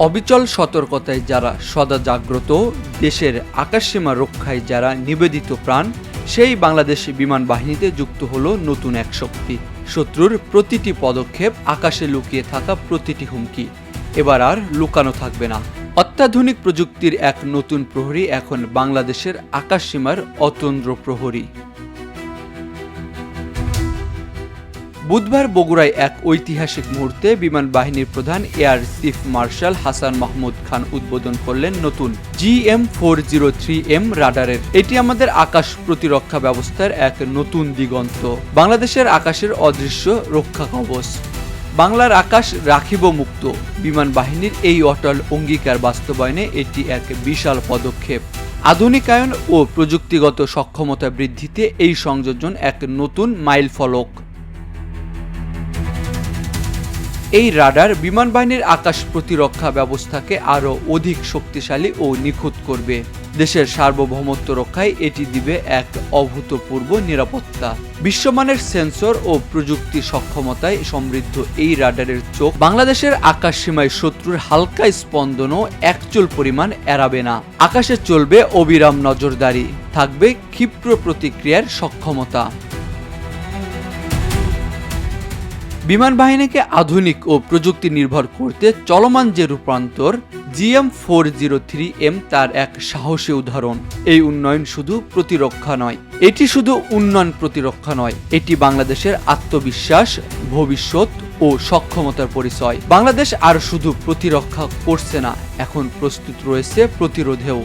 অবিচল সতর্কতায় যারা সদা জাগ্রত, দেশের আকাশসীমা রক্ষায় যারা নিবেদিত প্রাণ, সেই বাংলাদেশ বিমান বাহিনীতে যুক্ত হলো নতুন এক শক্তি। শত্রুর প্রতিটি পদক্ষেপ আকাশে লুকিয়ে থাকা প্রতিটি হুমকি। এবার আর লুকানো থাকবে না। অত্যাধুনিক প্রযুক্তির এক নতুন প্রহরী এখন বাংলাদেশের আকাশসীমার অতন্দ্র প্রহরী। বুধবার বগুড়ায় এক ঐতিহাসিক মুহূর্তে বিমান বাহিনীর প্রধান air chief marshal Hasan Mahmud Khan উদ্বোধন করলেন নতুন GM four zero three M রাডারের। এটি আমাদের আকাশ প্রতিরক্ষা ব্যবস্থার এক নতুন দিগন্ত। বাংলাদেশের আকাশের অদৃশ্য রক্ষা কবচ। বাংলার আকাশ রাখিব মুক্ত। বিমান বাহিনীর এই অটল অঙ্গীকার বাস্তবায়নে এটি এক বিশাল পদক্ষেপ। আধুনিকায়ন ও প্রযুক্তিগত সক্ষমতা বৃদ্ধিতে এই সংযোজন এক নতুন মাইল ফলক এই রাডার বিমান বাহিনীর আকাশ প্রতিরক্ষা ব্যবস্থাকে আরও অধিক শক্তিশালী ও নিখুঁত করবে। দেশের সার্বভৌমত্ব রক্ষায় এটি দিবে এক অভূতপূর্ব নিরাপত্তা। বিশ্বমানের সেন্সর ও প্রযুক্তি সক্ষমতায় সমৃদ্ধ এই রাডারের চোখ বাংলাদেশের আকাশ সীমায় শত্রুর হালকা স্পন্দনও একচুল পরিমাণ এড়াবে না। আকাশে চলবে অবিরাম নজরদারি, থাকবে ক্ষিপ্র প্রতিক্রিয়ার সক্ষমতা। বিমান বাহিনীকে আধুনিক ও প্রযুক্তি নির্ভর করতে চলমান যে রূপান্তর, GM four zero three M তার এক সাহসী উদাহরণ। এই উন্নয়ন শুধু প্রতিরক্ষা নয়, এটি শুধু উন্নয়ন প্রতিরক্ষা নয়, এটি বাংলাদেশের আত্মবিশ্বাস, ভবিষ্যৎ ও সক্ষমতার পরিচয়। বাংলাদেশ আর শুধু প্রতিরক্ষা করছে না, এখন প্রস্তুত রয়েছে প্রতিরোধেও।